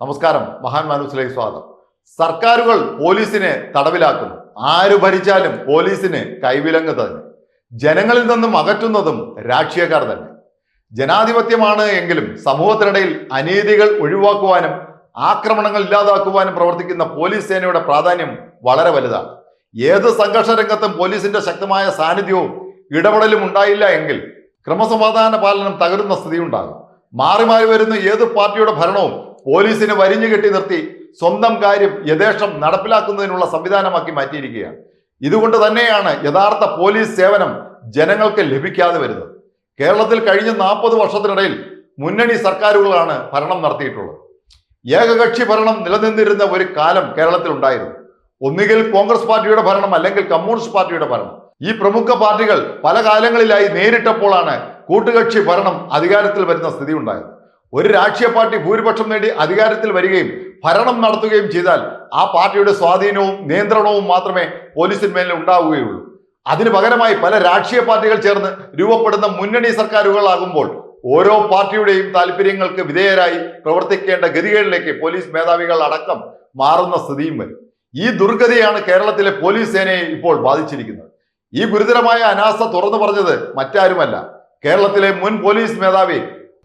നമസ്കാരം. മഹാൻ മാനൂസിലേക്ക് സ്വാഗതം. സർക്കാരുകൾ പോലീസിനെ തടവിലാക്കുന്നു. ആര് ഭരിച്ചാലും പോലീസിന് കൈവിലങ്ങ് തന്നെ. ജനങ്ങളിൽ നിന്നും അകറ്റുന്നതും രാഷ്ട്രീയക്കാർ തന്നെ. ജനാധിപത്യമാണ് എങ്കിലും സമൂഹത്തിനിടയിൽ അനീതികൾ ഒഴിവാക്കുവാനും ആക്രമണങ്ങൾ ഇല്ലാതാക്കുവാനും പ്രവർത്തിക്കുന്ന പോലീസ് സേനയുടെ പ്രാധാന്യം വളരെ വലുതാണ്. ഏത് സംഘർഷ രംഗത്തും പോലീസിന്റെ ശക്തമായ സാന്നിധ്യവും ഇടപെടലും ഉണ്ടായില്ല എങ്കിൽ ക്രമസമാധാന പാലനം തകരുന്ന സ്ഥിതി ഉണ്ടാകും മാറി മാറി വരുന്ന ഏത് പാർട്ടിയുടെ ഭരണവും പോലീസിനെ വരിഞ്ഞു കെട്ടി നിർത്തി സ്വന്തം കാര്യം യഥേഷ്ടം നടപ്പിലാക്കുന്നതിനുള്ള സംവിധാനമാക്കി മാറ്റിയിരിക്കുകയാണ്. ഇതുകൊണ്ട് തന്നെയാണ് യഥാർത്ഥ പോലീസ് സേവനം ജനങ്ങൾക്ക് ലഭിക്കാതെ വരുന്നത്. കേരളത്തിൽ കഴിഞ്ഞ നാൽപ്പത് വർഷത്തിനിടയിൽ മുന്നണി സർക്കാരുകളാണ് ഭരണം നടത്തിയിട്ടുള്ളത്. ഏകകക്ഷി ഭരണം നിലനിന്നിരുന്ന ഒരു കാലം കേരളത്തിൽ ഉണ്ടായിരുന്നു. ഒന്നുകിൽ കോൺഗ്രസ് പാർട്ടിയുടെ ഭരണം അല്ലെങ്കിൽ കമ്മ്യൂണിസ്റ്റ് പാർട്ടിയുടെ ഭരണം. ഈ പ്രമുഖ പാർട്ടികൾ പല കാലങ്ങളിലായി നേരിട്ടപ്പോഴാണ് കൂട്ടുകക്ഷി ഭരണം അധികാരത്തിൽ വരുന്ന സ്ഥിതി ഉണ്ടായത്. ഒരു രാഷ്ട്രീയ പാർട്ടി ഭൂരിപക്ഷം നേടി അധികാരത്തിൽ വരികയും ഭരണം നടത്തുകയും ചെയ്താൽ ആ പാർട്ടിയുടെ സ്വാധീനവും നിയന്ത്രണവും മാത്രമേ പോലീസിന്മേൽ ഉണ്ടാവുകയുള്ളൂ. അതിന് പകരമായി പല രാഷ്ട്രീയ പാർട്ടികൾ ചേർന്ന് രൂപപ്പെടുന്ന മുന്നണി സർക്കാരുകളാകുമ്പോൾ ഓരോ പാർട്ടിയുടെയും താല്പര്യങ്ങൾക്ക് വിധേയരായി പ്രവർത്തിക്കേണ്ട ഗതികളിലേക്ക് പോലീസ് മേധാവികൾ അടക്കം മാറുന്ന സ്ഥിതിയും വരും. ഈ ദുർഗതിയാണ് കേരളത്തിലെ പോലീസ് സേനയെ ഇപ്പോൾ ബാധിച്ചിരിക്കുന്നത്. ഈ ഗുരുതരമായ അനാസ്ഥ തുറന്നു പറഞ്ഞത് മറ്റാരുമല്ല. കേരളത്തിലെ മുൻ പോലീസ് മേധാവി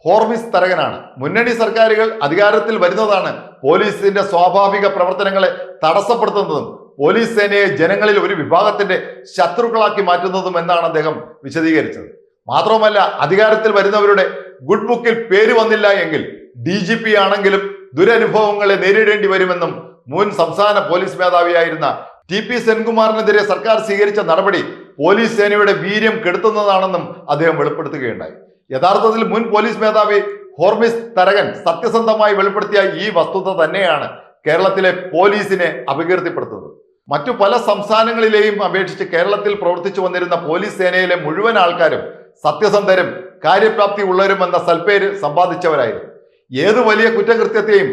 ഹോർമിസ് തരകനാണ്. മുന്നണി സർക്കാരുകൾ അധികാരത്തിൽ വരുന്നതാണ് പോലീസിന്റെ സ്വാഭാവിക പ്രവർത്തനങ്ങളെ തടസ്സപ്പെടുത്തുന്നതും പോലീസ് സേനയെ ജനങ്ങളിൽ ഒരു വിഭാഗത്തിന്റെ ശത്രുക്കളാക്കി മാറ്റുന്നതും എന്നാണ് അദ്ദേഹം വിശദീകരിച്ചത്. മാത്രവുമല്ല അധികാരത്തിൽ വരുന്നവരുടെ ഗുഡ് ബുക്കിൽ പേര് വന്നില്ല എങ്കിൽ ഡി ജി പി ആണെങ്കിലും ദുരനുഭവങ്ങളെ നേരിടേണ്ടി വരുമെന്നും മുൻ സംസ്ഥാന പോലീസ് മേധാവിയായിരുന്ന ടി പി സെൻകുമാറിനെതിരെ സർക്കാർ സ്വീകരിച്ച നടപടി പോലീസ് സേനയുടെ വീര്യം കെടുത്തുന്നതാണെന്നും അദ്ദേഹം വെളിപ്പെടുത്തുകയുണ്ടായി. യഥാർത്ഥത്തിൽ മുൻ പോലീസ് മേധാവി ഹോർമിസ് തരകൻ സത്യസന്ധമായി വെളിപ്പെടുത്തിയ ഈ വസ്തുത തന്നെയാണ് കേരളത്തിലെ പോലീസിനെ അപകീർത്തിപ്പെടുത്തുന്നത്. മറ്റു പല സംസ്ഥാനങ്ങളിലെയും അപേക്ഷിച്ച് കേരളത്തിൽ പ്രവർത്തിച്ചു വന്നിരുന്ന പോലീസ് സേനയിലെ മുഴുവൻ ആൾക്കാരും സത്യസന്ധരും കാര്യപ്രാപ്തി ഉള്ളവരും എന്ന സൽപ്പേര് സമ്പാദിച്ചവരായിരുന്നു. ഏത് വലിയ കുറ്റകൃത്യത്തെയും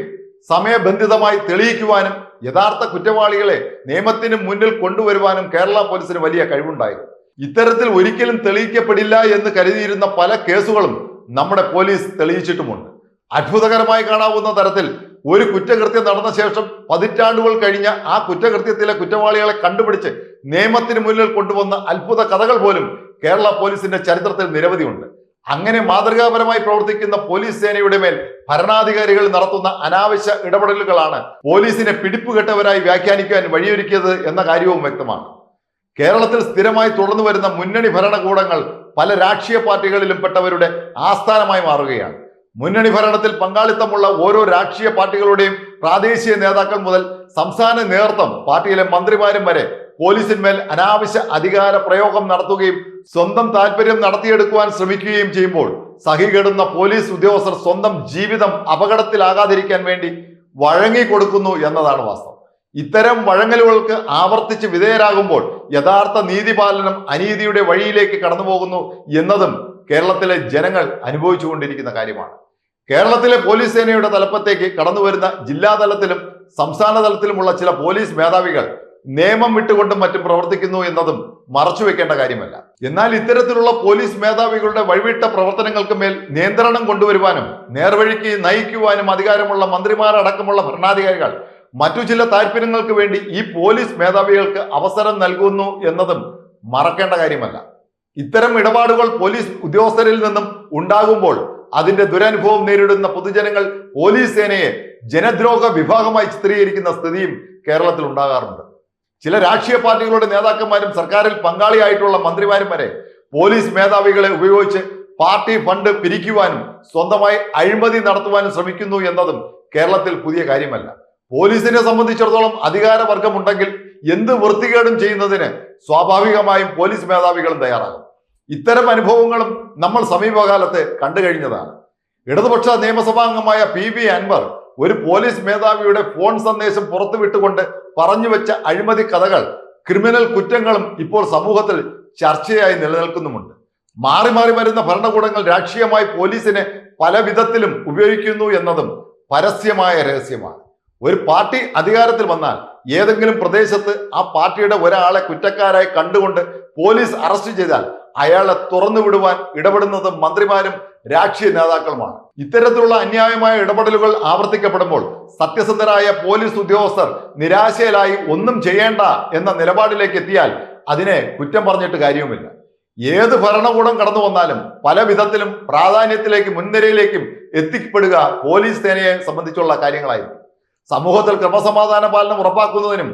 സമയബന്ധിതമായി തെളിയിക്കുവാനും യഥാർത്ഥ കുറ്റവാളികളെ നിയമത്തിന് മുന്നിൽ കൊണ്ടുവരുവാനും കേരള പോലീസിന് വലിയ കഴിവുണ്ടായിരുന്നു. ഇത്തരത്തിൽ ഒരിക്കലും തെളിയിക്കപ്പെടില്ല എന്ന് കരുതിയിരുന്ന പല കേസുകളും നമ്മുടെ പോലീസ് തെളിയിച്ചിട്ടുമുണ്ട്. അത്ഭുതകരമായി കാണാവുന്ന തരത്തിൽ ഒരു കുറ്റകൃത്യം നടന്ന ശേഷം പതിറ്റാണ്ടുകൾ കഴിഞ്ഞ ആ കുറ്റകൃത്യത്തിലെ കുറ്റവാളികളെ കണ്ടുപിടിച്ച് നിയമത്തിന് മുന്നിൽ കൊണ്ടുവന്ന അത്ഭുത കഥകൾ പോലും കേരള പോലീസിന്റെ ചരിത്രത്തിൽ നിരവധിയുണ്ട്. അങ്ങനെ മാതൃകാപരമായി പ്രവർത്തിക്കുന്ന പോലീസ് സേനയുടെ മേൽ ഭരണാധികാരികൾ നടത്തുന്ന അനാവശ്യ ഇടപെടലുകളാണ് പോലീസിനെ പിടിപ്പുകെട്ടവരായി വ്യാഖ്യാനിക്കാൻ വഴിയൊരുക്കിയത് എന്ന കാര്യവും വ്യക്തമാണ്. കേരളത്തിൽ സ്ഥിരമായി തുടർന്നു വരുന്ന മുന്നണി ഭരണകൂടങ്ങൾ പല രാഷ്ട്രീയ പാർട്ടികളിലും പെട്ടവരുടെ ആസ്ഥാനമായി മാറുകയാണ്. മുന്നണി ഭരണത്തിൽ പങ്കാളിത്തമുള്ള ഓരോ രാഷ്ട്രീയ പാർട്ടികളുടെയും പ്രാദേശിക നേതാക്കൾ മുതൽ സംസ്ഥാന നേതൃത്വം പാർട്ടിയിലെ മന്ത്രിമാരും വരെ പോലീസിന്മേൽ അനാവശ്യ അധികാര പ്രയോഗം നടത്തുകയും സ്വന്തം താല്പര്യം നടത്തിയെടുക്കുവാൻ ശ്രമിക്കുകയും ചെയ്യുമ്പോൾ സഹികെടുന്ന പോലീസ് ഉദ്യോഗസ്ഥർ സ്വന്തം ജീവിതം അപകടത്തിലാകാതിരിക്കാൻ വേണ്ടി വഴങ്ങിക്കൊടുക്കുന്നു എന്നതാണ് വാസ്തവം. ഇത്തരം വഴങ്ങലുകൾക്ക് ആവർത്തിച്ച് വിധേയരാകുമ്പോൾ യഥാർത്ഥ നീതിപാലനം അനീതിയുടെ വഴിയിലേക്ക് കടന്നു പോകുന്നു എന്നതും കേരളത്തിലെ ജനങ്ങൾ അനുഭവിച്ചുകൊണ്ടിരിക്കുന്ന കാര്യമാണ്. കേരളത്തിലെ പോലീസ് സേനയുടെ തലപ്പത്തേക്ക് കടന്നു വരുന്ന ജില്ലാ തലത്തിലും സംസ്ഥാന തലത്തിലുമുള്ള ചില പോലീസ് മേധാവികൾ നിയമം വിട്ടുകൊണ്ടും മറ്റും പ്രവർത്തിക്കുന്നു എന്നതും മറച്ചു വെക്കേണ്ട കാര്യമല്ല. എന്നാൽ ഇത്തരത്തിലുള്ള പോലീസ് മേധാവികളുടെ വഴിവിട്ട പ്രവർത്തനങ്ങൾക്ക് മേൽ നിയന്ത്രണം കൊണ്ടുവരുവാനും നേർവഴിക്ക് നയിക്കുവാനും അധികാരമുള്ള മന്ത്രിമാരടക്കമുള്ള ഭരണാധികാരികൾ മറ്റു ചില താല്പര്യങ്ങൾക്ക് വേണ്ടി ഈ പോലീസ് മേധാവികൾക്ക് അവസരം നൽകുന്നു എന്നതും മറക്കേണ്ട കാര്യമല്ല. ഇത്തരം ഇടപാടുകൾ പോലീസ് ഉദ്യോഗസ്ഥരിൽ നിന്നും ഉണ്ടാകുമ്പോൾ അതിന്റെ ദുരനുഭവം നേരിടുന്ന പൊതുജനങ്ങൾ പോലീസ് സേനയെ ജനദ്രോഹ വിഭാഗമായി ചിത്രീകരിക്കുന്ന സ്ഥിതിയും കേരളത്തിൽ ഉണ്ടാകാറുണ്ട്. ചില രാഷ്ട്രീയ പാർട്ടികളുടെ നേതാക്കന്മാരും സർക്കാരിൽ പങ്കാളിയായിട്ടുള്ള മന്ത്രിമാരും വരെ പോലീസ് മേധാവികളെ ഉപയോഗിച്ച് പാർട്ടി ഫണ്ട് പിരിക്കുവാനും സ്വന്തമായി അഴിമതി നടത്തുവാനും ശ്രമിക്കുന്നു എന്നതും കേരളത്തിൽ പുതിയ കാര്യമല്ല. പോലീസിനെ സംബന്ധിച്ചിടത്തോളം അധികാരവർഗമുണ്ടെങ്കിൽ എന്ത് വൃത്തികേടും ചെയ്യുന്നതിന് സ്വാഭാവികമായും പോലീസ് മേധാവികളും തയ്യാറാകും. ഇത്തരം അനുഭവങ്ങളും നമ്മൾ സമീപകാലത്ത് കണ്ടു കഴിഞ്ഞതാണ്. ഇടതുപക്ഷ നിയമസഭാംഗമായ പി ബി അൻവർ ഒരു പോലീസ് മേധാവിയുടെ ഫോൺ സന്ദേശം പുറത്തുവിട്ടുകൊണ്ട് പറഞ്ഞു വെച്ച അഴിമതി കഥകൾ ക്രിമിനൽ കുറ്റങ്ങളും ഇപ്പോൾ സമൂഹത്തിൽ ചർച്ചയായി നിലനിൽക്കുന്നുമുണ്ട്. മാറി മാറി വരുന്ന ഭരണകൂടങ്ങൾ രാഷ്ട്രീയമായി പോലീസിനെ പല വിധത്തിലും ഉപയോഗിക്കുന്നു എന്നതും പരസ്യമായ രഹസ്യമാണ്. ഒരു പാർട്ടി അധികാരത്തിൽ വന്നാൽ ഏതെങ്കിലും പ്രദേശത്ത് ആ പാർട്ടിയുടെ ഒരാളെ കുറ്റക്കാരായി കണ്ടുകൊണ്ട് പോലീസ് അറസ്റ്റ് ചെയ്താൽ അയാളെ തുറന്നു വിടുവാൻ ഇടപെടുന്നത് മന്ത്രിമാരും രാഷ്ട്രീയ നേതാക്കളുമാണ്. ഇത്തരത്തിലുള്ള അന്യായമായ ഇടപെടലുകൾ ആവർത്തിക്കപ്പെടുമ്പോൾ സത്യസന്ധരായ പോലീസ് ഉദ്യോഗസ്ഥർ നിരാശയിലായി ഒന്നും ചെയ്യേണ്ട എന്ന നിലപാടിലേക്ക് എത്തിയാൽ അതിനെ കുറ്റം പറഞ്ഞിട്ട് കാര്യവുമില്ല. ഏത് ഭരണകൂടം കടന്നു വന്നാലും പല വിധത്തിലും പ്രാധാന്യത്തിലേക്കും മുൻനിരയിലേക്കും എത്തിപ്പെടുക പോലീസ് സേനയെ സംബന്ധിച്ചുള്ള കാര്യങ്ങളായിരിക്കും സമൂഹത്തിൽ ക്രമസമാധാന പാലനം ഉറപ്പാക്കുന്നതിനും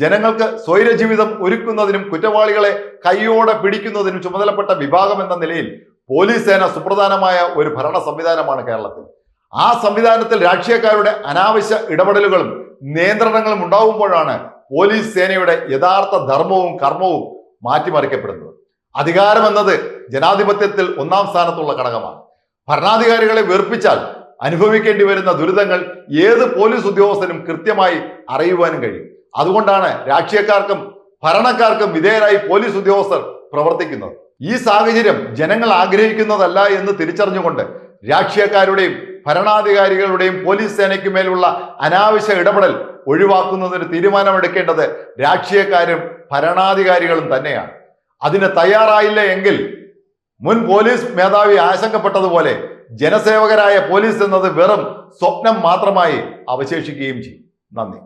ജനങ്ങൾക്ക് സ്വൈരജീവിതം ഒരുക്കുന്നതിനും കുറ്റവാളികളെ കൈയോടെ പിടിക്കുന്നതിനും ചുമതലപ്പെട്ട വിഭാഗം എന്ന നിലയിൽ പോലീസ് സേന സുപ്രധാനമായ ഒരു ഭരണ സംവിധാനമാണ് കേരളത്തിൽ. ആ സംവിധാനത്തിൽ രാഷ്ട്രീയക്കാരുടെ അനാവശ്യ ഇടപെടലുകളും നിയന്ത്രണങ്ങളും ഉണ്ടാവുമ്പോഴാണ് പോലീസ് സേനയുടെ യഥാർത്ഥ ധർമ്മവും കർമ്മവും മാറ്റിമറിക്കപ്പെടുന്നത്. അധികാരം എന്നത് ജനാധിപത്യത്തിൽ ഒന്നാം സ്ഥാനത്തുള്ള ഘടകമാണ്. ഭരണാധികാരികളെ വെറുപ്പിച്ചാൽ അനുഭവിക്കേണ്ടി വരുന്ന ദുരിതങ്ങൾ ഏത് പോലീസ് ഉദ്യോഗസ്ഥനും കൃത്യമായി അറിയുവാനും കഴിയും. അതുകൊണ്ടാണ് രാഷ്ട്രീയക്കാർക്കും ഭരണക്കാർക്കും വിധേയരായി പോലീസ് ഉദ്യോഗസ്ഥർ പ്രവർത്തിക്കുന്നത്. ഈ സാഹചര്യം ജനങ്ങൾ ആഗ്രഹിക്കുന്നതല്ല എന്ന് തിരിച്ചറിഞ്ഞുകൊണ്ട് രാഷ്ട്രീയക്കാരുടെയും ഭരണാധികാരികളുടെയും പോലീസ് സേനയ്ക്ക് മേലുള്ള അനാവശ്യ ഇടപെടൽ ഒഴിവാക്കുന്നതിന് തീരുമാനമെടുക്കേണ്ടത് രാഷ്ട്രീയക്കാരും ഭരണാധികാരികളും തന്നെയാണ്. അതിന് തയ്യാറായില്ല എങ്കിൽ മുൻ പോലീസ് മേധാവി ആശങ്കപ്പെട്ടതുപോലെ ജനസേവകരായ പോലീസ് എന്നത് വെറും സ്വപ്നം മാത്രമായി അവശേഷിക്കുകയും ചെയ്യും. നന്ദി.